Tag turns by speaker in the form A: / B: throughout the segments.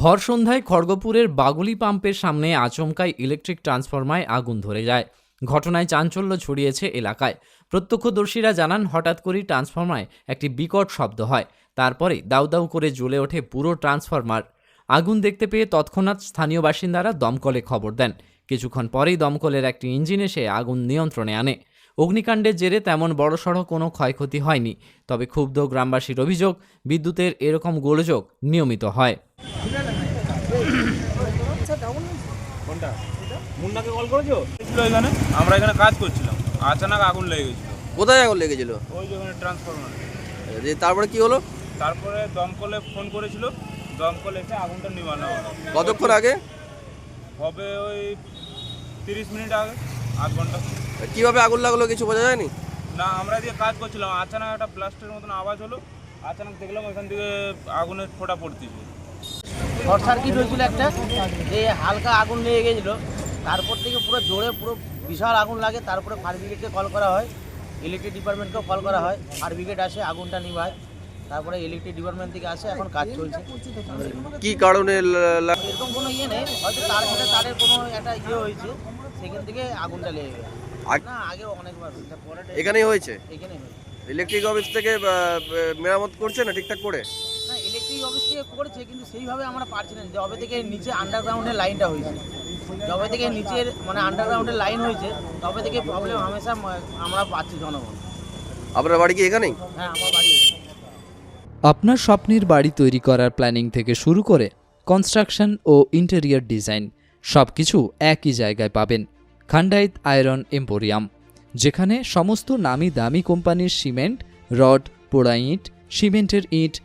A: ভর সন্ধ্যায় খড়গপুরের বাগুলি পাম্পের সামনে আচমকায় ইলেকট্রিক ট্রান্সফরমায় আগুন ধরে যায়। ঘটনায় চাঞ্চল্য ছড়িয়েছে এলাকায়। প্রত্যক্ষদর্শীরা জানান, হঠাৎ করেই ট্রান্সফরমায় একটি বিকট শব্দ হয়। তারপরে দাউ দাউ করে জ্বলে ওঠে পুরো ট্রান্সফরমার আগুন দেখতে পেয়ে তৎক্ষণাৎ স্থানীয় বাসিন্দারা দমকলে খবর দেন। কিছুক্ষণ পরেই দমকলের একটি ইঞ্জিন এসে আগুন নিয়ন্ত্রণে আনে। অগ্নিকাণ্ডের জেরে তেমন বড়সড় কোনো ক্ষয়ক্ষতি হয়নি, তবে ক্ষুব্ধ গ্রামবাসীর অভিযোগ, বিদ্যুতের এরকম গোলযোগ নিয়মিত হয়।
B: কোনটা? মুন্নাকে কল করেছ? এখানে। আমরা এখানে কাজ করছিলাম। আচানক আগুন লেগে গেছিল।
C: কোথায় আগুন লেগেছিল
B: ওই যেখানে ট্রান্সফরমার
C: দিয়ে তারপরে কি হলো?
B: তারপরে দমকলে ফোন করেছিল। দমকল এসে আগুনটা নিবানো হলো।
C: কতক্ষণ আগে?
B: হবে ওই তিরিশ মিনিট আগে আধ ঘণ্টা।
C: কীভাবে আগুন লাগল কিছু বোঝা যায়নি?
B: না আমরা দিয়ে কাজ করছিলাম। আচানক একটা ব্লাস্টের মতন আওয়াজ হলো। আচানক দেখলাম ওইখান থেকে আগুনের ফোঁটা পড়তেছে।
D: শর্ট সার্কিট হয়েছিল একটা? যে হালকা আগুন লেগে গেছিল। তারপর থেকে পুরো জোরে পুরো বিশাল আগুন লাগে। তারপরে ফায়ার ব্রিগেডকে কল করা হয়। ইলেকট্রিক ডিপার্টমেন্টকেও কল করা হয়। ফায়ার ব্রিগেড আসে আগুনটা নিভায়। তারপরে ইলেকট্রিক ডিপার্টমেন্ট থেকে আসে। এখন কাজ চলছে।
C: কি কারণে
D: এরকম কোনো ইয়ে নেই। হয়তো তার সাথে তারের কোনো একটা ইয়ে হয়েছে। সেখান থেকে আগুনটা লেগে গেছে। না আগেও অনেকবার
C: এখানেই হয়েছে?
D: এখানে হয়েছে।
C: ইলেকট্রিক অফিস থেকে মেরামত করছে না ঠিকঠাক করে?
D: ইলেকট্রিক অফিস থেকে করেছে কিন্তু সেইভাবে আমরা পারছি না। যবে থেকে নিচে আন্ডারগ্রাউন্ডের লাইনটা হয়েছে যবে থেকে নিচের মানে আন্ডারগ্রাউন্ডের লাইন হয়েছে তবে থেকে প্রবলেম হামেশা আমরা পাচ্ছি জনগণ।
C: আপনার বাড়ি কি এখানেই?
D: হ্যাঁ আমার বাড়ি
A: আপনার স্বপ্নের বাড়ি তৈরি করার প্ল্যানিং থেকে শুরু করে কনস্ট্রাকশন ও ইন্টেরিয়র ডিজাইন সব কিছু একই জায়গায় পাবেন। খান্ডাইত আয়রন এম্পোরিয়াম যেখানে সমস্ত নামি দামি কোম্পানির সিমেন্ট রড পোড়া ইট সিমেন্টের ইট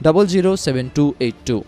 A: Double zero seven two eight two.